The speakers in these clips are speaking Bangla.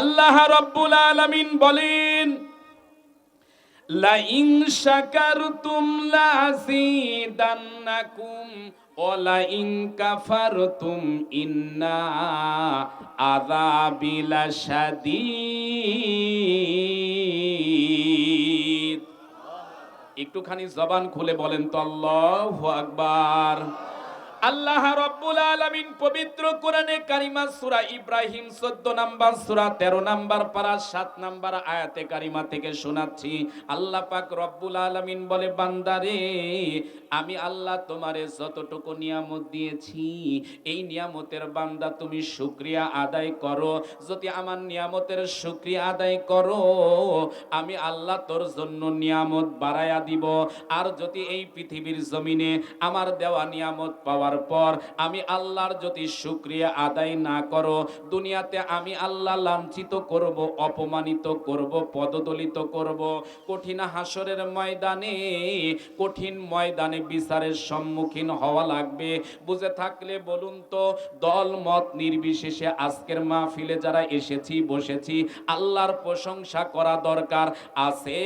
আল্লাহ রব্বুল আলামিন বলেন, লাইন শাকারতুম লাযিদান্নাকুম ওয়ালাইন কাফারতুম ইন্না আযাবি লাশাদীদ একটুখানি জবান খুলে বলেন তো, আল্লাহু আকবার। আল্লাহ রব্বুল আলামিন পবিত্র কোরআনে কারিমা সূরা ইব্রাহিম 14 নাম্বার, সূরা 13 নাম্বার পারা 7 নাম্বার আয়াতে কারিমা থেকে শোনাচ্ছি। আল্লাহ পাক রব্বুল আলামিন বলে, বান্দারে আমি আল্লাহ তোমারে যতটুকু নিয়ামত দিয়েছি, এই নিয়ামতের বান্দা তুমি শুকরিয়া আদায় করো। যদি আমার নিয়ামতের শুকরিয়া আদায় করো, আমি আল্লাহ তোর জন্য নিয়ামত বাড়ায়া দিব। আর যদি এই পৃথিবীর জমিনে আমার দেওয়া নিয়ামত পাওয়ার পর আমি আল্লাহর যদি শুক্রিয়া আদায় না করো, দুনিয়াতে আমি আল্লাহ লাঞ্ছিত করব, অপমানিত করব, পদদলিত করব। কঠিন হাসরের ময়দানে, কঠিন ময়দানে বিচারের সম্মুখীন হওয়া লাগবে। বুঝে থাকলে বলুন তো, দল মত নির্বিশেষে আজকের মাহফিলে যারা এসেছি, বসেছি, আল্লাহর প্রশংসা করা দরকার। আছে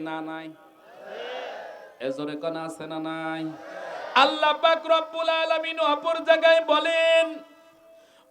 না নাই? এজরে কোন, আছে না নাই? আল্লাহ পাক রব্বুল আলামিন অপর জায়গায় বলেন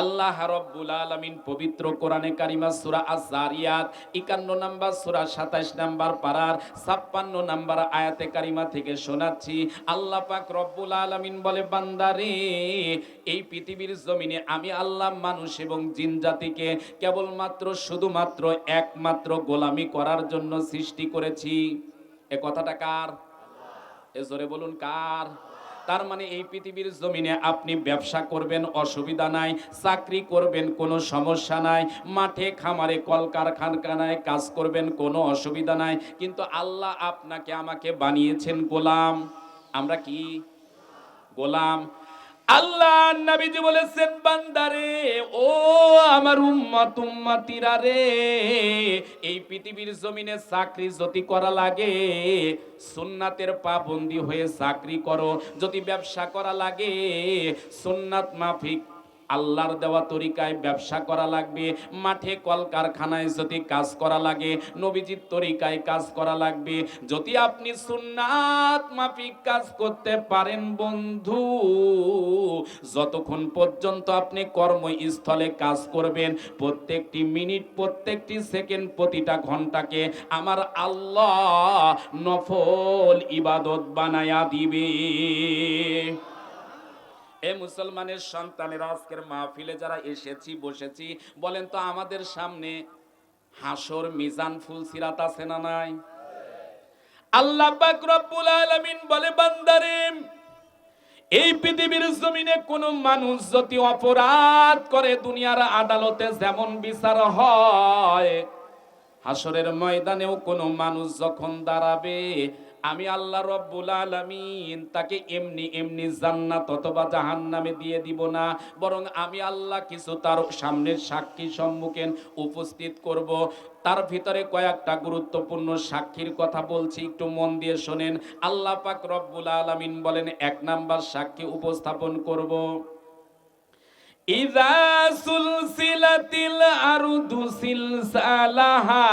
আল্লাহ রব্বুল আলামিন পবিত্র কোরআনে কারিমা সুরা আজ-জারিয়াত 51 নাম্বার সূরা 27 নাম্বার পারার 56 নাম্বার আয়াতে কারিমা থেকে শোনাচ্ছি। আল্লাহ পাক রব্বুল আলামিন বলে, বান্দারে, এই পৃথিবীর জমিনে আমি আল্লাহ মানুষ এবং জিন জাতিকে কেবলমাত্র, শুধুমাত্র একমাত্র গোলামি করার জন্য সৃষ্টি করেছি। এ কথাটা কার? এ জোরে বলুন, কার? তার মানে এই পৃথিবীর জমিনে আপনি ব্যবসা করবেন, অসুবিধা নাই, চাকরি করবেন, কোনো সমস্যা নাই, মাঠে খামারে কলকারখানায় কাজ করবেন, কোনো অসুবিধা নাই। কিন্তু আল্লাহ আপনাকে আমাকে বানিয়েছেন গোলাম। আমরা কি? গোলাম। আল্লাহ নবীজি বলেছেন, বান্দারে, ও আমার উম্মত, উম্মতিরা রে, এই পৃথিবীর জমিনে চাকরি যদি করা লাগে, সুন্নাতের পাবন্দি হয়ে চাকরি করো। যদি ব্যবসা করা লাগে, সুন্নাত মাফিক আল্লাহর দেওয়া তরিকায় ব্যবসা করা লাগবে, মাঠে কলকারখানায় যদি কাজ করা লাগে, নবীজির তরিকায় কাজ করা লাগবে, যদি আপনি সুন্নাত মাফিক কাজ করতে পারেন বন্ধু, যতক্ষণ পর্যন্ত আপনি কর্মস্থলে কাজ করবেন, প্রত্যেকটি মিনিট, প্রত্যেকটি সেকেন্ড, প্রতিটা ঘন্টাকে আমার আল্লাহ নফল ইবাদত বানায়া দিবে। এ মুসলমানের সন্তানের আজকের মাহফিলে যারা এসেছি, বসেছি, বলেন তো আমাদের সামনে হাসর মিজান ফুল সিরাত আছে না নাই? আল্লাহ পাক রব্বুল আলামিন বলে, বান্দারে, এই পৃথিবীর জমিনে কোন মানুষ যদি অপরাধ করে, দুনিয়ার আদালতে যেমন বিচার হয়, হাসরের ময়দানেও কোন মানুষ যখন দাঁড়াবে আমি আল্লাহ রব্বুল আলামিন তাকে এমনি এমনি জান্নাত অথবা জাহান্নামে দিয়ে দিব না, বরং আমি আল্লাহ কিছু তার সামনের সাক্ষী সম্মুখীন উপস্থিত করব। তার ভিতরে কয়েকটা গুরুত্বপূর্ণ সাক্ষীর কথা বলছি, একটু মন দিয়ে শোনেন। আল্লাহ পাক রব্বুল আলামিন বলেন, এক নাম্বার সাক্ষী উপস্থাপন করব। ইজা সুলসিলাতিল আরদু সিলসালাহা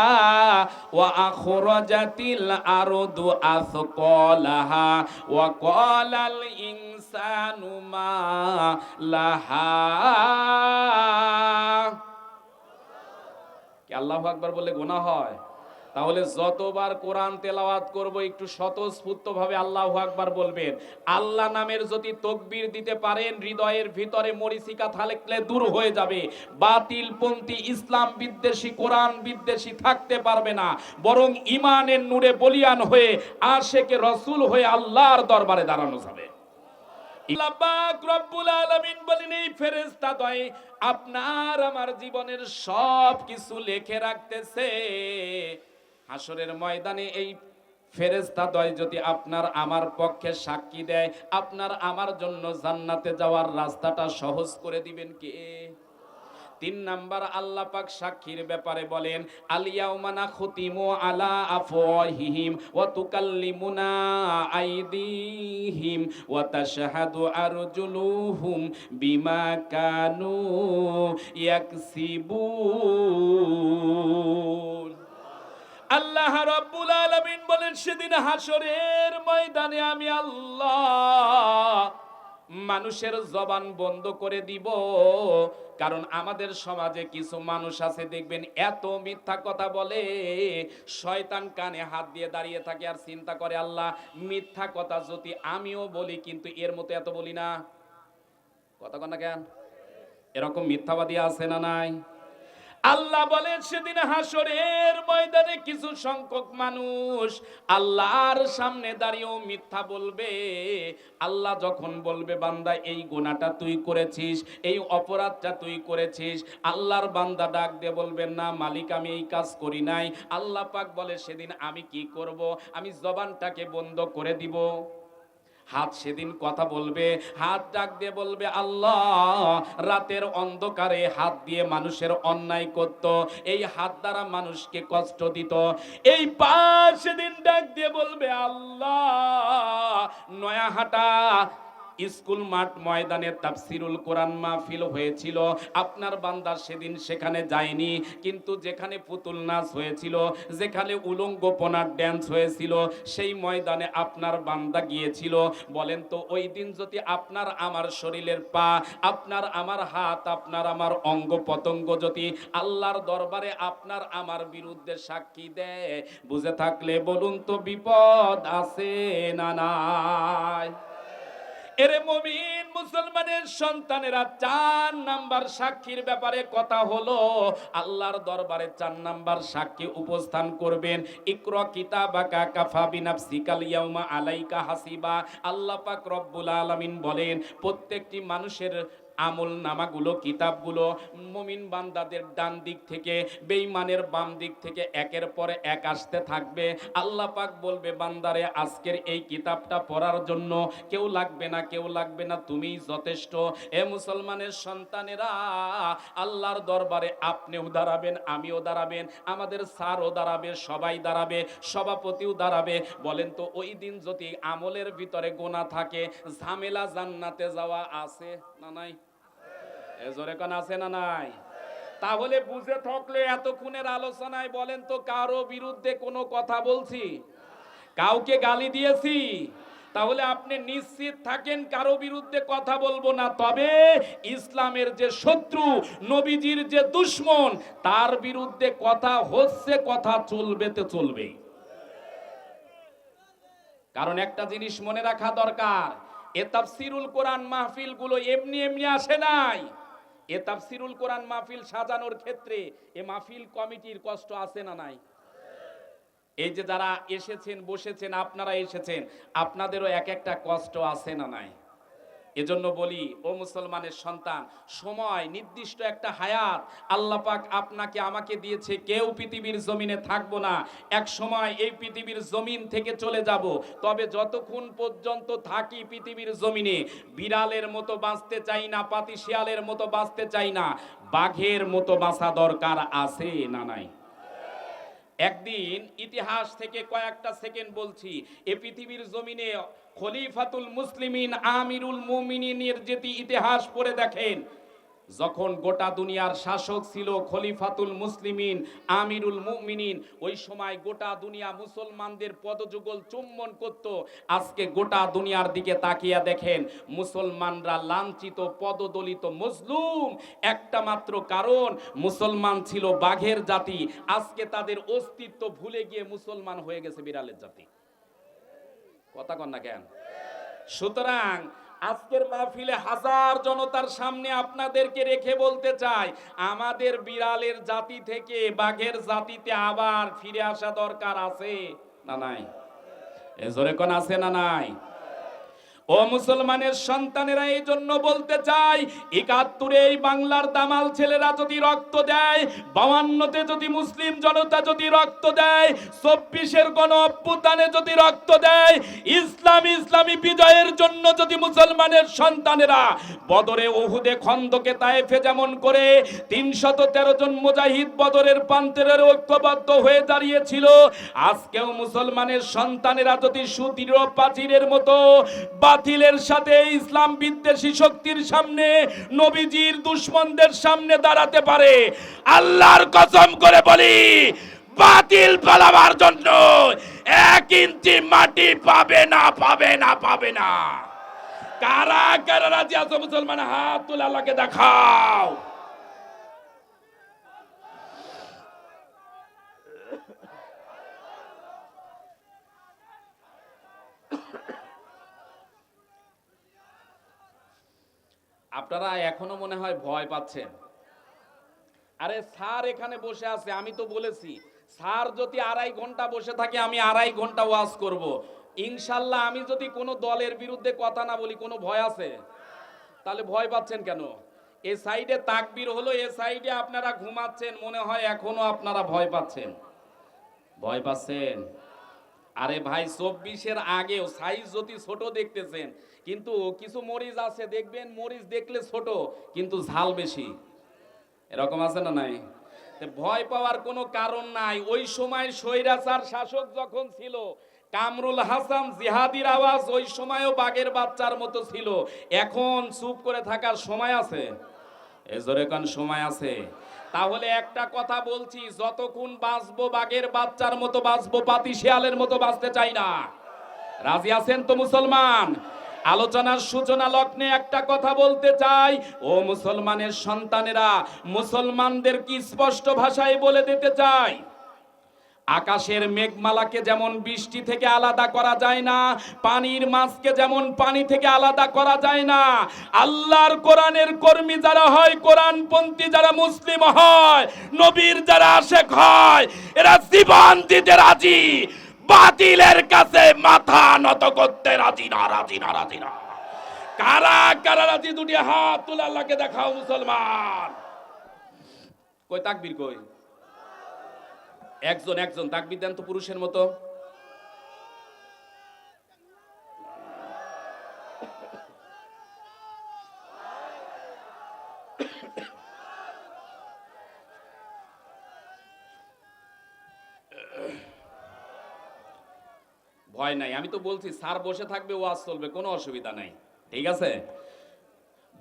ওয়া আখরাজাতিল আরদু আসকালাহা ওয়া ক্বালাল ইনসানু মা লাহা। কি আল্লাহু আকবার বলে গুনাহ হয়? তাহলে যতবার কোরআন তেলাওয়াত করব, একটু স্বতঃস্ফূর্ত ভাবে আল্লাহু আকবার বলবেন। আল্লাহ নামের যদি তকবির দিতে পারেন, হৃদয়ের ভিতরে মরিচিকা থাকলে দূর হয়ে যাবে। বাতিল পন্থী ইসলাম বিদ্বেষী, কোরআন বিদ্বেষী থাকতে পারবে না। বরং ইমানের নূরে বলিয়ান হয়ে, আশেকে রসুল হয়ে আল্লাহর দরবারে দাঁড়ানো যাবে। আপনার আমার জীবনের সব কিছু লিখে রাখতেছে। হাসরের ময়দানে এই ফেরেশতা দয় যদি আপনার আমার পক্ষে সাক্ষী দেয়, আপনার আমার জন্য জান্নাতে যাওয়ার রাস্তাটা সহজ করে দিবেন কে? তিন নাম্বার আল্লাহ পাক সাক্ষীর ব্যাপারে বলেন আলিয়াউমানা খুতিমু আলা আফওয়াহিহিম ওয়া তুকাল্লিমুনা আইদিহিম ওয়া তাশহাদু আরজুলুহুম বিমা কানু ইয়াকসিবুন। আল্লাহ রাব্বুল আলামিন বলেন, সেদিন হাসরের ময়দানে আমি আল্লাহ মানুষের জবান বন্ধ করে দিব। কারণ আমাদের সমাজে কিছু মানুষ আছে, দেখবেন এত মিথ্যা কথা বলে, শয়তান কানে হাত দিয়ে দাঁড়িয়ে থাকে আর চিন্তা করে, আল্লাহ, মিথ্যা কথা যদি আমিও বলি, কিন্তু এর মতো এত বলি না। কথা কন? এরকম মিথ্যাবাদী আছে না নাই? আল্লাহ বলেন, সেদিন হাসরের ময়দানে কিছু সংখ্যক মানুষ আল্লাহর সামনে দাঁড়িয়েও মিথ্যা বলবে। আল্লাহ যখন বলবে, বান্দা, এই গুনাহটা তুই করেছিস, এই অপরাধটা তুই করেছিস। আল্লাহর বান্দা ডাক দিয়ে বলবেন না, মালিক, আমি এই কাজ করি নাই। আল্লাহ পাক বলে, সেদিন আমি কি করব? আমি জবানটাকে বন্ধ করে দিব। হাত সেদিন কথা বলবে, হাত ডাক দিয়ে বলবে, আল্লাহ, রাতের অন্ধকারে হাত দিয়ে মানুষের অন্যায় করত। এই হাত দ্বারা মানুষকে কষ্ট দিত। এই পা সেদিন ডাক দিয়ে বলবে, আল্লাহ, নয়া হাটা স্কুল মাঠ ময়দানে তাফসিরুল কোরআন মাহফিল হয়েছিল। আপনার বান্দা সেদিন সেখানে যায়নি, কিন্তু যেখানে পুতুল নাচ হয়েছিল, যেখানে উলঙ্গপনার ড্যান্স হয়েছিল, সেই ময়দানে আপনার বান্দা গিয়েছিল। বলেন তো, ওই দিন যদি আপনার আমার শরীরের পা, আপনার আমার হাত, আপনার আমার অঙ্গ পতঙ্গ যদি আল্লাহর দরবারে আপনার আমার বিরুদ্ধে সাক্ষী দেয়, বুঝে থাকলে বলুন তো বিপদ আছে না নাই? এরে মমিন মুসলমানের সন্তানেরা চার নাম্বার সাক্ষীর ব্যাপারে কথা হলো। আল্লাহর দরবারে চার নাম্বার সাক্ষী উপস্থান করবেন। ইকর কিতাবাকা কাফা বিনাফসিকাল ইয়াউমা আলাইকা হাসিবা। আল্লাহ পাক রব্বুল আলামিন বলেন, প্রত্যেকটি মানুষের আমল নামাগুলো, কিতাবগুলো মমিন বান্দাদের ডান দিক থেকে, বেঈমানের বাম দিক থেকে একের পরে এক আসতে থাকবে। আল্লাহ পাক বলবে, বান্দারে, আজকের এই কিতাবটা পড়ার জন্য কেউ লাগবে না, কেউ লাগবে না, তুমিই যথেষ্ট। এ মুসলমানের সন্তানেরা, আল্লাহর দরবারে আপনিও দাঁড়াবেন, আমিও দাঁড়াবেন, আমাদের স্যারও দাঁড়াবে, সবাই দাঁড়াবে, সভাপতিও দাঁড়াবে। বলেন তো, ওই দিন যদি আমলের ভিতরে গোনা থাকে, ঝামেলা জান্নাতে যাওয়া আছে? না নাই? এ জোরে কোন, আছে না নাই? তাহলে বুঝে থাকলে এতক্ষণের আলোচনায় বলেন তো, কারও বিরুদ্ধে কোনো কথা বলছি? কাউকে গালি দিয়েছি? তাহলে আপনি নিশ্চিত থাকেন কারও বিরুদ্ধে কথা বলব না। তবে ইসলামের যে শত্রু, নবীজির যে দুশ্মন, তার বিরুদ্ধে কথা হচ্ছে, কথা চলবে তো চলবে কারণ একটা জিনিস মনে রাখা দরকার এ তাফসিরুল কোরআন মাহফিলগুলো এমনি এমনি আসে নাই। এ তাফসিরুল কোরআন মাহফিল সাজানোর ক্ষেত্রে এ মাহফিল কমিটির কষ্ট আছে না নাই? এই যে যারা এসেছেন, বসেছেন, আপনারা এসেছেন, আপনাদেরও এক একটা কষ্ট আছে না নাই? এজন্য বলি, ও মুসলমানের সন্তান, সময়, নির্দিষ্ট একটা হায়াত আল্লাহ পাক আপনাকে, আমাকে দিয়েছে। কেউ পৃথিবীর জমিনে থাকব না। এক সময় এই পৃথিবীর জমিন থেকে চলে যাব। তবে যতক্ষণ পর্যন্ত থাকি পৃথিবীর জমিনে, বিড়ালের মতো বাঁচতে চাই না পাতি শিয়ালের মতো বাঁচতে চাই না, বাঘের মতো বাঁচা দরকার আছে না নাই? একদিন ইতিহাস থেকে কয়েকটা সেকেন্ড বলছি, এ পৃথিবীর জমিনে খলিফাতুল মুসলিমিন আমিরুল মুমিনিনের যেটি ইতিহাস পড়ে দেখেন, যখন গোটা দুনিয়ার শাসক ছিল খলিফাতুল মুসলিমিন আমিরুল মুমিনিন, ওই সময় গোটা দুনিয়া মুসলমানদের পদযুগল চুম্বন করত। আজকে গোটা দুনিয়ার দিকে তাকিয়া দেখেন, মুসলমানরা লাঞ্ছিত, পদদলিত, মজলুম। একটা মাত্র কারণ, মুসলমান ছিল বাঘের জাতি। আজকে তাদের অস্তিত্ব ভুলে গিয়ে মুসলমান হয়ে গেছে বিড়ালের জাতি। কথা কন না কেন? সুতরাং আজকের মাহফিলে হাজার জনতার সামনে আপনাদেরকে রেখে বলতে চাই, আমাদের বিড়ালের জাতি থেকে বাঘের জাতিতে আবার ফিরে আসা দরকার আছে না নাই? এ জোরে কোন আছে না নাই? ও মুসলমানের সন্তানেরা এই জন্য বলতে চাই একাত্তরে এই বাংলার দামাল ছেলেরা যদি রক্ত দেয়, বাউান্নতে যদি মুসলিম জনতা যদি রক্ত দেয়, চব্বিশের গণ অভ্যুত্থানে যদি রক্ত দেয়, ইসলাম ইসলামী বিজয়ের জন্য যদি মুসলমানের সন্তানেরা বদরে ওহুদে খন্দকে তায়েফে যেমন করে তিনশত তেরো জন মুজাহিদ বদরের প্রান্তের ঐক্যবদ্ধ হয়ে দাঁড়িয়েছিল, আজকেও মুসলমানের সন্তানেরা যদি সুদৃঢ় প্রাচীরের মতো বাতিলের সাথে ইসলাম বিদ্বেষী শক্তির সামনে নবীজির দুশ্মনদের সামনে দাঁড়াতে পারে। আল্লাহর কসম করে বলি, বাতিল পালাবার জন্য এক ইঞ্চি মাটি পাবে না পাবে না পাবে না। কারা কারা রাজি আছো মুসলমান? হাত তুলে আল্লাহকে দেখাও। আপনারা এখনও মনে হয় ভয় পাচ্ছেন। আরে স্যার এখানে বসে আছে, আমি তো বলেছি, স্যার যদি আড়াই ঘণ্টা বসে থাকে, আমি আড়াই ঘণ্টা ওয়াজ করব। ইনশাল্লাহ আমি যদি কোনো দলের বিরুদ্ধে কথা না বলি, কোনো ভয় আছে? তাহলে ভয় পাচ্ছেন কেন? এ সাইডে তাকবির হলো, এ সাইডে আপনারা ঘুমাচ্ছেন, মনে হয় এখনও আপনারা ভয় পাচ্ছেন। ভয় পাচ্ছেন? আরে ভাই, চব্বিশের আগেও সাইজ যদি ছোট দেখতেছেন, কিন্তু কিছু মরিচ আছে দেখবেন, মরিচ দেখলে ছোট, কিন্তু ঝাল বেশি। এরকম আছে না নাই? ভয় পাওয়ার কোনো কারণ নাই। ওই সময় স্বৈরাচার শাসক যখন ছিল, কামরুল হাসান জিহাদির আওয়াজ ওই সময়ও বাঘের বাচ্চার মতো ছিল। এখন চুপ করে থাকার সময় আছে? এজোরে কান, সময় আছে। তাহলে একটা কথা বলছি, যতক্ষণ বাঁচবো বাঘের বাচ্চার মতো বাঁচবো, পাতি শেয়ালের মতো বাঁচতে চাই না। রাজি আছেন তো মুসলমান? আলোচনার সূচনা লগ্নে একটা কথা বলতে চাই। ও মুসলমানের সন্তানেরা, মুসলমানদের কি স্পষ্ট ভাষায় বলে দিতে চাই? আকাশের মেঘমালাকে যেমন বৃষ্টি থেকে আলাদা করা যায় না, পানির মাছকে যেমন পানি থেকে আলাদা করা যায় না, আল্লাহর কোরআনের কর্মী যারা হয়, কোরআনপন্থী যারা মুসলিম হয়, নবীর যারা আশেক হয়, এরা জীবন দিতে রাজি, বাতিলের কাছে মাথা নত করতে রাজি না রাজি না রাজি না। কারা কারা রাজি? দুটি হাত তুলে আল্লাহকে দেখাও মুসলমান। কই তাকবীর কই? একজন একজন তাকবির দেন তো পুরুষের মতো। ভয় নাই। আমি তো বলছি, স্যার বসে থাকবে, ওয়াজ চলবে, কোনো অসুবিধা নাই। ঠিক আছে?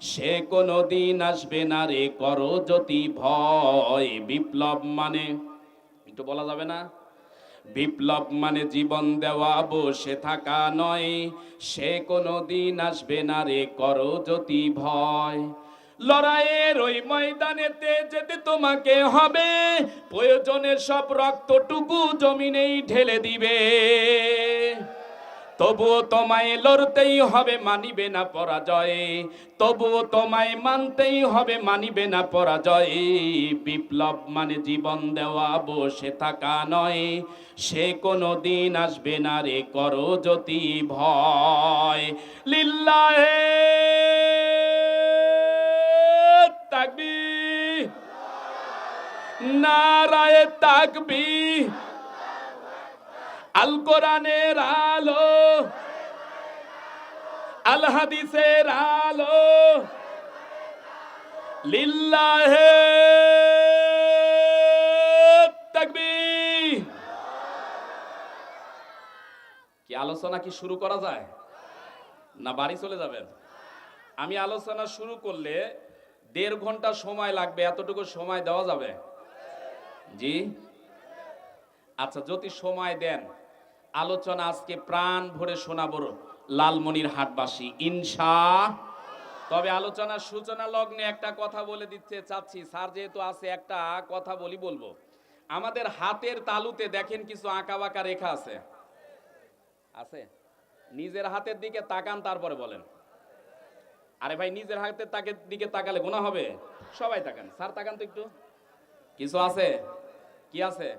সে কোনো দিন আসবে না রে, করো যদি ভয়। বিপ্লব মানে একটু বলা যাবে না? বিপ্লব মানে জীবন দেওয়া বসে থাকা নয়। সে কোনো দিন আসবে না রে, করো যদি ভয়। লড়াইয়ের ওই ময়দানেতে যেতে তোমাকে হবে। প্রয়োজনে সব রক্তটুকু জমিনেই ঢেলে দিবে। তবুও তোমায় লড়তেই হবে, মানিবে না পরাজয়ে। তবুও তোমায় মানতেই হবে, মানিবে না পরাজয়ে। বিপ্লব মানে জীবন দেওয়া, বসে থাকা নয়। সে কোনো দিন আসবে না রে, করো যদি ভয়। লিল্লাহে তাকবি নারায়ে তাকবি আল কোরআনের আলো, আল হাদিসের আলো, লিল্লাহে কি আলোচনা কি শুরু করা যায়? না বাড়ি চলে যাবেন? আমি আলোচনা শুরু করলে দেড় ঘণ্টা সময় লাগবে, এতটুকু সময় দেওয়া যাবে? জি? আচ্ছা যদি সময় দেন আলোচনা আজকে প্রাণ ভরে শোনাবো লালমনির হাটবাসী। ইনশা তবে আলোচনার সূচনা লগ্নে একটা কথা বলে দিতে চাচ্ছি। স্যার যেহেতু আছে, একটা কথা বলি বলব। আমাদের হাতের তালুতে দেখেন কিছু আঁকা বাঁকা রেখা আছে। আছে? নিজের হাতের দিকে তাকান, তারপরে বলেন। আরে ভাই, নিজের হাতের তাকে দিকে তাকালে গুণা হবে? সবাই তাকান। স্যার তাকান তো একটু। কিছু আছে? কি আছে?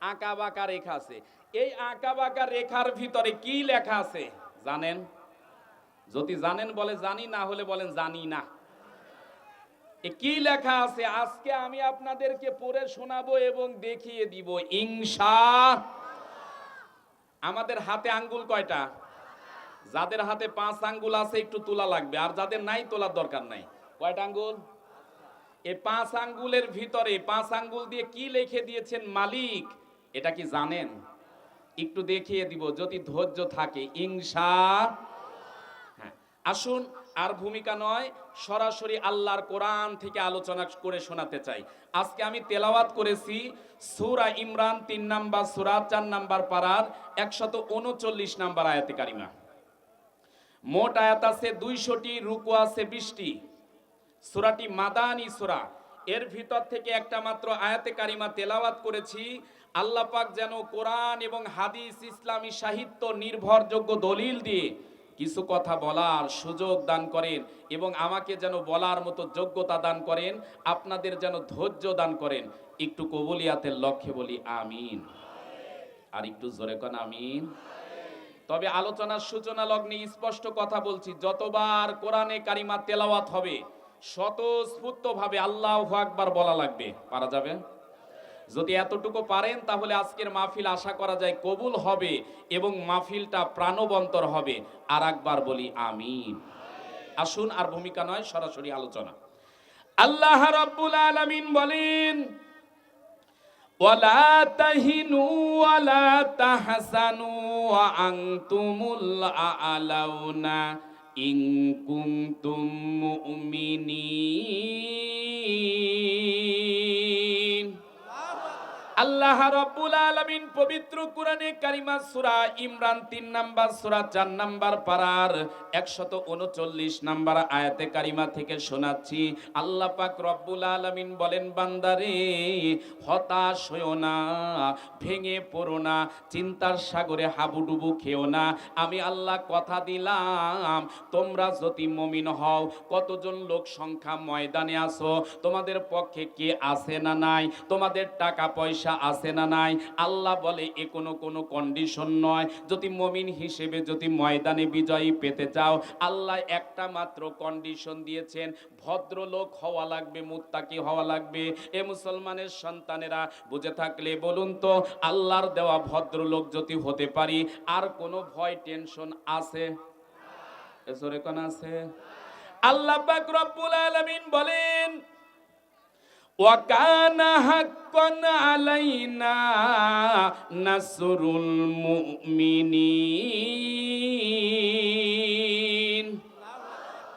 আঁকা বাঁকা রেখা আছে। এই আঁকা বাঁকা রেখার ভিতরে কি লেখা আছে? জানেন? যদি জানেন বলে জানি, না হলে বলেন জানি না। কি লেখা আছে? আজকে আমি আপনাদেরকে পড়ে শোনাবো এবং দেখিয়ে দিব। ইংসা আমাদের হাতে আঙ্গুল কয়টা? যাদের হাতে পাঁচ আঙ্গুল আছে, একটু তোলা লাগবে। আর যাদের নাই, তোলার দরকার নাই। কয়টা আঙ্গুল? এই পাঁচ আঙ্গুলের ভিতরে, পাঁচ আঙ্গুল দিয়ে কি লিখে দিয়েছেন মালিক? এটা কি জানেন? একটু দেখিয়ে দিব, যদি ধৈর্য থাকে ইংসা হ্যাঁ আসুন, আর ভূমিকা নয়, সরাসরি আল্লাহর কোরআন থেকে আলোচনা করে শোনাতে চাই। আজকে আমি তেলাওয়াত করেছি সূরা ইমরান তিন নাম্বার, সূরা চার নাম্বার পাড়ার একশত উনচল্লিশ নাম্বার আয়াতে কারিমা। মোট আয়াত আছে দুইশোটি, রুকু আছে বিশটি। সূরাটি মাদানি সূরা। এর ভিতর থেকে একটা মাত্র আয়াতে কারিমা তেলাওয়াত করেছি আল্লাহ পাক যেন কোরআন এবং হাদিস, ইসলামী সাহিত্য নির্ভরযোগ্য দলিল দিয়ে কিছু কথা বলার সুযোগ দান করেন এবং আমাকে যেন বলার মতো যোগ্যতা দান করেন, আপনাদের যেন ধৈর্য দান করেন। একটু কবুলিয়াতের লক্ষ্যে বলি, আমিন। আর একটু জোরে কন, আমিন। তবে আলোচনার সূচনা লগ্নে স্পষ্ট কথা বলছি, যতবার কোরআনে কারিমা তেলাওয়াত হবে স্বতঃস্ফূর্ত ভাবে আল্লাহ আকবার বলা লাগবে। পারা যাবে? যদি এতটুকু পারেন, তাহলে আজকের মাহফিল আশা করা যায় কবুল হবে এবং মাহফিলটা প্রাণবন্তর হবে। আর একবার বলি, আমিন। আসুন, আর ভূমিকা নয়, সরাসরি আলোচনা। আল্লাহ রাব্বুল আলামিন বলেন, ওয়ালা তাহিনু ওয়ালা তাহসানু ওয়া আনতুমুল আ'লাউনা ইন কুনতুম মুমিনিন। আল্লাহ রবুল আলমিন পবিত্র কোরআনে কারিমা সূরা ইমরান 3 নাম্বার, সূরা 4 নাম্বার পারার 139 নাম্বার আয়াতে কারিমা থেকে শোনাচ্ছি। আল্লাহ পাক রব্বুল আলামিন বলেন, বান্দারে, হতাশ হইও না, ভেঙে পড়ো না, চিন্তার সাগরে হাবুডুবু খেও না। আমি আল্লাহ কথা দিলাম, তোমরা যদি মমিন হও, কতজন লোক সংখ্যা ময়দানে আসো তোমাদের পক্ষে কে আছে না নাই, তোমাদের টাকা পয়সা আছে না নাই? আল্লাহ বলে এ কোনো কোনো কন্ডিশন নয়। যদি মমিন হিসেবে যদি ময়দানে বিজয়ী পেতে চাও, আল্লাহ একটা মাত্র কন্ডিশন দিয়েছেন, ভদ্রলোক হওয়া লাগবে, মুত্তাকি হওয়া লাগবে। এ মুসলমানের সন্তানেরা বুঝে থাকলে বলুন তো, আল্লাহর দেওয়া ভদ্রলোক যদি হতে পারি, আর কোনো ভয় টেনশন আছে? এসরে কোন আছে? আল্লাহ পাক রব্বুল আলামিন বলেন وكان حقا علينا نصر المؤمنين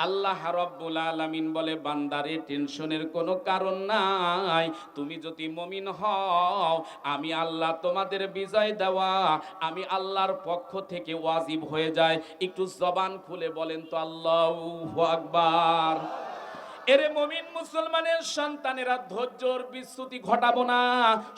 আল্লাহ রব্বুল আলামিন বলে বান্দারে টেনশনের কোনো কারণ নাই তুমি যদি মমিন হও আমি আল্লাহ তোমাদের বিজয় দেওয়া আমি আল্লাহর পক্ষ থেকে ওয়াজিব হয়ে যায় একটু জবান খুলে বলেন তো আল্লাহু আকবার এরে মমিন মুসলমানের সন্তানেরা ধৈর্যর বিচ্যুতি ঘটাবো না।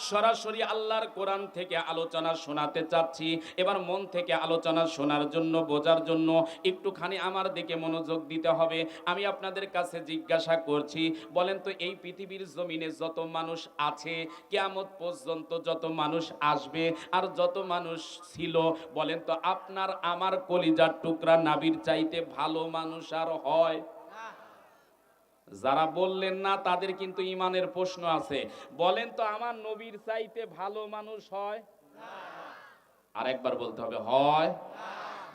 সরাসরি আল্লাহর কোরআন থেকে আলোচনা শোনাতে চাচ্ছি। এবার মন থেকে আলোচনা শোনার জন্য, বোঝার জন্য একটুখানি আমার দিকে মনোযোগ দিতে হবে। আমি আপনাদের কাছে জিজ্ঞাসা করছি, বলেন তো এই পৃথিবীর জমিনে যত মানুষ আছে, কেয়ামত পর্যন্ত যত মানুষ আসবে আর যত মানুষ ছিল, বলেন তো আপনার আমার কলিজার টুকরা নাবির চাইতে ভালো মানুষ আর হয়? যারা বললেন না, তাদের কিন্তু ইমানের প্রশ্ন আছে। বলেন তো, আমার নবীর চাইতে ভালো মানুষ হয়? আরেকবার বলতে হবে, হয়।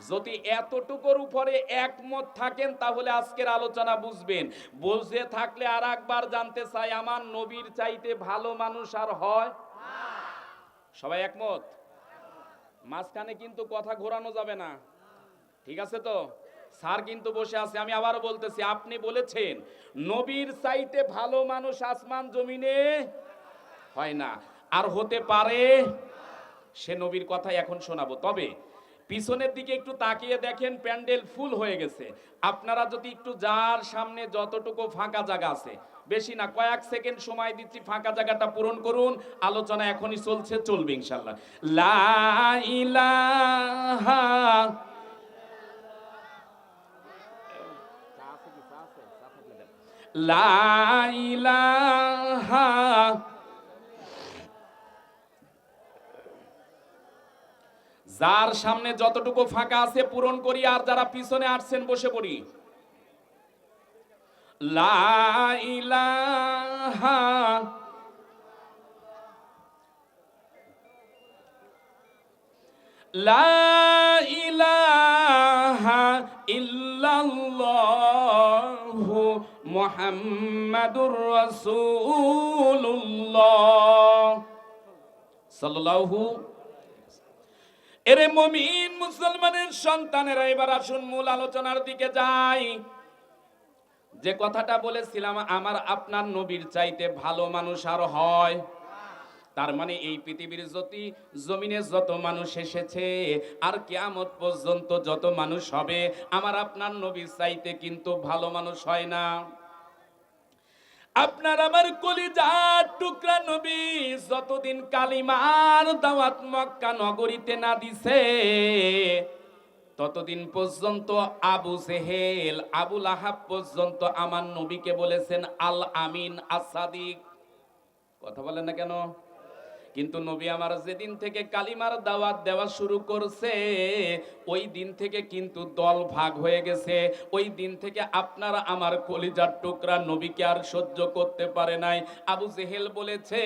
যদি এতটুকুর উপরে একমত থাকেন, তাহলে আজকের আলোচনা বুঝবেন। বুঝে থাকলে আর একবার জানতে চাই, আমার নবীর চাইতে ভালো মানুষ আর হয়? সবাই একমত? মাঝখানে কিন্তু কথা ঘোরানো যাবে না। ঠিক আছে তো? স্যার কিন্তু বসে আছে, আমি আবার বলতেছি, আপনি বলেছেন, নবীর চাইতে ভালো মানুষ আসমান জমিনে হয় না। আর হতে পারে, সে নবীর কথা এখন শোনাবো। তবে, পিছনের দিকে একটু তাকিয়ে দেখেন, প্যান্ডেল ফুল হয়ে গেছে। আপনারা যদি একটু যার সামনে যতটুকু ফাঁকা জায়গা আছে, বেশি না, কয়েক সেকেন্ড সময় দিচ্ছি, ফাঁকা জায়গাটা পূরণ করুন, আলোচনা এখনই চলছে, চলবে ইনশাল্লাহ লা ইলাহা লা ইলাহা যার সামনে যতটুকু ফাঁকা আছে পূরণ করি, আর যারা পিছনে আসছেন বসে পড়ি। লা ইলাহা লা ইলাহা ইল্লাল্লাহু। মুহাম্মাদুর সাল্লাল্লাহু এরে মমিন মুসলমানের সন্তানেরা, এবার আসুন মূল আলোচনার দিকে যাই। যে কথাটা বলেছিলাম, আমার আপনার নবীর চাইতে ভালো মানুষ আর হয়। তার মানে এই পৃথিবীর যতি জমিনে যত মানুষ এসেছে, আর কেয়ামত পর্যন্ত যত মানুষ হবে, আমার আপনার নবীর চাইতে কিন্তু ভালো মানুষ হয় না। আপনার আমার কলিজার টুকরা নবী যতদিন কালিমার দাওয়াত মক্কা নগরীতে না দিছে, ততদিন পর্যন্ত আবু জেহেল আবুল আহাব পর্যন্ত আমার নবীকে বলেছেন, আল আমিন আসাদিক কথা বলেন না কেন? কিন্তু নবী আমার যেদিন থেকে কালিমার দাওয়াত দেওয়া শুরু করছে, ওই দিন থেকে কিন্তু দল ভাগ হয়ে গেছে। ওই দিন থেকে আপনারা আমার কলিজার টুকরা নবীকে আর সহ্য করতে পারে নাই। আবু জেহেল বলেছে,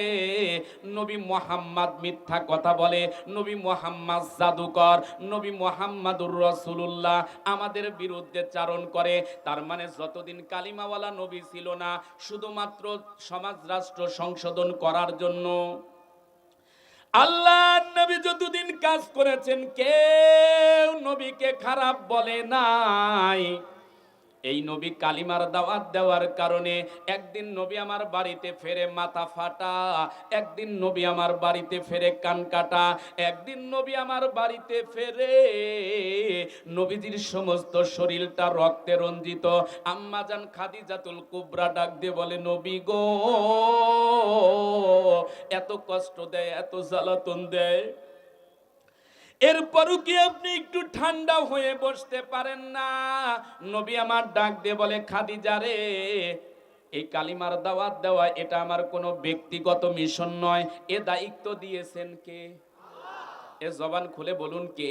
নবী মোহাম্মদ মিথ্যা কথা বলে, নবী মোহাম্মদ জাদুকর, নবী মোহাম্মদুর রসুল্লাহ আমাদের বিরুদ্ধে চারণ করে। তার মানে যতদিন কালিমাওয়ালা নবী ছিল না, শুধুমাত্র সমাজ রাষ্ট্র সংশোধন করার জন্য আল্লাহ নবী যতদিন কাজ করেছেন কেউ নবীকে খারাপ বলে নাই। এই নবী কালিমার দাওয়াত দেওয়ার কারণে একদিন নবী আমার বাড়িতে ফেরে মাথা ফাটা, একদিন নবী আমার বাড়িতে ফেরে কান কাটা, একদিন নবী আমার বাড়িতে ফেরে নবীজির সমস্ত শরীরটা রক্তে রঞ্জিত। আম্মাজান খাদিজাতুল কুবরা ডাক দিয়ে বলে, নবী গো, এত কষ্ট দেয়, এত জ্বালাতন দেয়। এরপরও কি আপনি একটু ঠান্ডা হয়ে বসতে পারেন না? নবী আমার ডাক দিয়ে বলে, খাদিজা রে, এই কালিমার দাওয়াত দেওয়া, এটা আমার কোনো ব্যক্তিগত মিশন নয়। এ দায়িত্ব দিয়েছেন কে? এ জবান খুলে বলুন কে?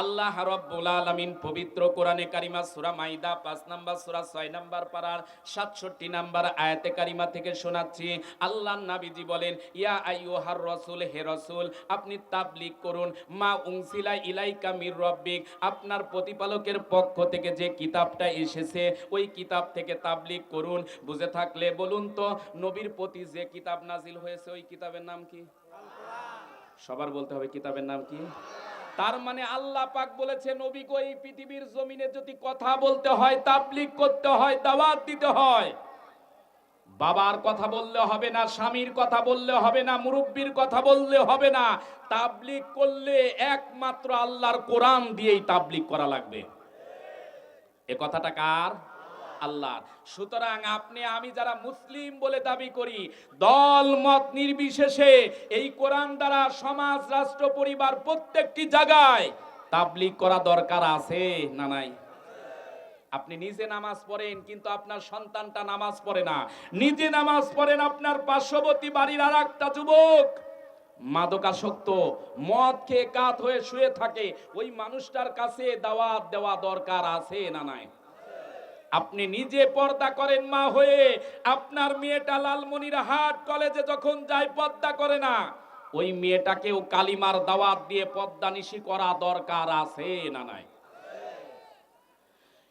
আল্লাহ রাব্বুল আলামিন পবিত্র কোরআনে কারিমা সূরা মাইদা 5 নাম্বার, সূরা 6 নাম্বার পারার 67 নাম্বার আয়াতে কারিমা থেকে শোনাচ্ছি। আল্লাহর নবীজি বলেন, ইয়া আইয়ুহার রাসূল, হে রাসূল, আপনি তাবলীগ করুন। মা উনসিলা ইলাইকা মির রব্বিক, আপনার প্রতিপালকের পক্ষ থেকে যে কিতাবটা এসেছে, ওই কিতাব থেকে তাবলীগ করুন। বুঝে থাকলে বলুন তো, নবীর প্রতি যে কিতাব নাজিল হয়েছে, ওই কিতাবের নাম কি? সবার বলতে হবে কিতাবের নাম কি? তার মানে আল্লাহ পাক বলেছে, নবী এই পৃথিবীর জমিনে যদি কথা বলতে হয়, তাবলিগ করতে হয়, দাওয়াত দিতে হয়, বাবার কথা বললে হবে না, স্বামীর কথা বললে হবে না, মুরব্বীর কথা বললে হবে না, তাবলিগ করলে একমাত্র আল্লাহর কোরআন দিয়েই তাবলিগ করা লাগবে। এ কথাটা কার? আল্লাহর। সুতরাং আপনি, আমি যারা মুসলিম বলে দাবি করি, দল, মত নির্বিশেষে এই কোরআন দ্বারা সমাজ, রাষ্ট্র, পরিবার প্রত্যেকটি জায়গায় তাবলিগ করা দরকার আছে না নাই? আপনি নিজে নামাজ পড়েন, কিন্তু আপনার সন্তানটা নামাজ পড়ে না। নিজে নামাজ পড়েন, আপনার পার্শ্ববর্তী বাড়ির আর একটা যুবক। মাদকাসক্ত, মদ খেয়ে কাত হয়ে শুয়ে থাকে। ওই মানুষটার কাছে দাওয়াত দেওয়া দরকার আছে না নাই? আপনি নিজে পর্দা করেন মা হয়ে। আপনার মেয়েটা লালমনির হাট কলেজে যখন যায় পর্দা করে না, ওই মেয়েটাকেও কালিমার দাওয়াত দিয়ে পদ্মানিশি করা দরকার আছে না নাই?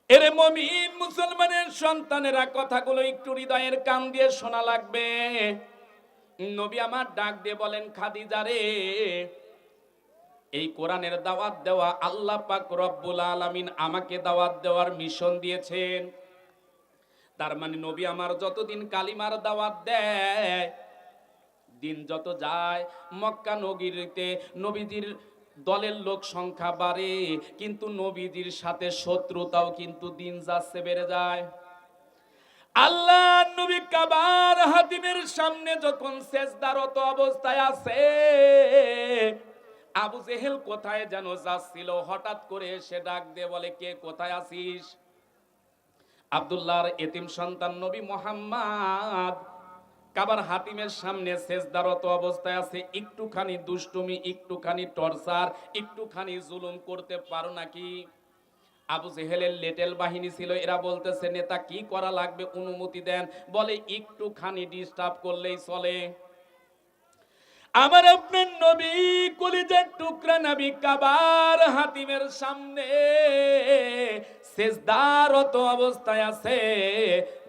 এরে মমিন মুসলমানের সন্তানেরা কথাগুলো একটু হৃদয়ের কান দিয়ে শোনা লাগবে। নবী আমার ডাক দিয়ে বলেন, খাদিজা রে এই কোরআনের দাওয়াত দেওয়া আল্লাহ পাক রব্বুল আলামিন আমাকে দাওয়াত দেওয়ার মিশন দিয়েছেন। তার মানে নবী আমার যতদিন কালিমার দাওয়াত দেয়, দিন যত যায়, মক্কা নগরীতে নবীজির দলের লোক সংখ্যা বাড়ে, কিন্তু নবীজির সাথে শত্রুতাও কিন্তু দিন যাচ্ছে, বেড়ে যায়। আল্লাহ নবী কাবার হাতিমের সামনে যখন শেষদারত অবস্থায় আছে আবু জেহেল কোথায় যেন যাচ্ছিল? হঠাৎ করে এসে ডাক দিয়ে বলে, কে কোথায় আছিস? আব্দুল্লাহর এতিম সন্তান নবী মোহাম্মদ কাবার হাতিমের সামনে শেষদারত অবস্থায় আছে। একটুখানি দুষ্টুমি, একটুখানি টর্চার, একটুখানি জুলুম করতে পারো নাকি? আবু জেহেলের লেটেল বাহিনী ছিল, এরা বলতেছে, নেতা, কি করা লাগবে? অনুমতি দেন। বলে, একটুখানি ডিস্টার্ব করলেই চলে। আমার আপনার নবী কলিজার টুকরা নবী কাবার হাতিমের সামনে শেষদারত অবস্থায় আছে।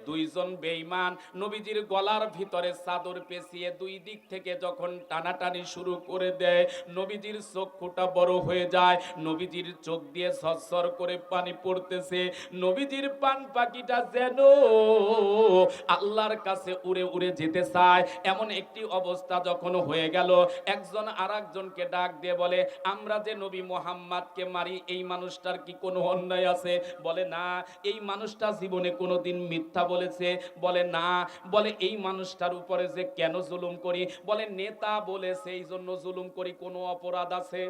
দুইজন বেঈমান, নবীজির গলার ভিতরে চাদর পেঁচিয়ে দুই দিক থেকে যখন টানাটানি শুরু করে দেয়, নবীজির চক্ষুটা বড় হয়ে যায়, নবীজির চোখ দিয়ে সরসর করে পানি পড়তেছে, নবীজির পান পাখিটা যেন আল্লাহর কাছে উড়ে উড়ে যেতে চায়। এমন একটি অবস্থা যখন হয়ে গেল, একজন আর একজনকে ডাক দিয়ে বলে, আমরা যে নবী মোহাম্মদকে মারি, এই মানুষটার কি কোনো অন্যায় আছে? বলে, না, এই মানুষটা জীবনে কোনোদিন মিথ্যা বলেছে, বলে না, বলে এই মানুষটার উপরে যে কেন জুলুম করি? বলে নেতা বলেছে এই জন্য জুলুম করি, কোনো অপরাধ আছে?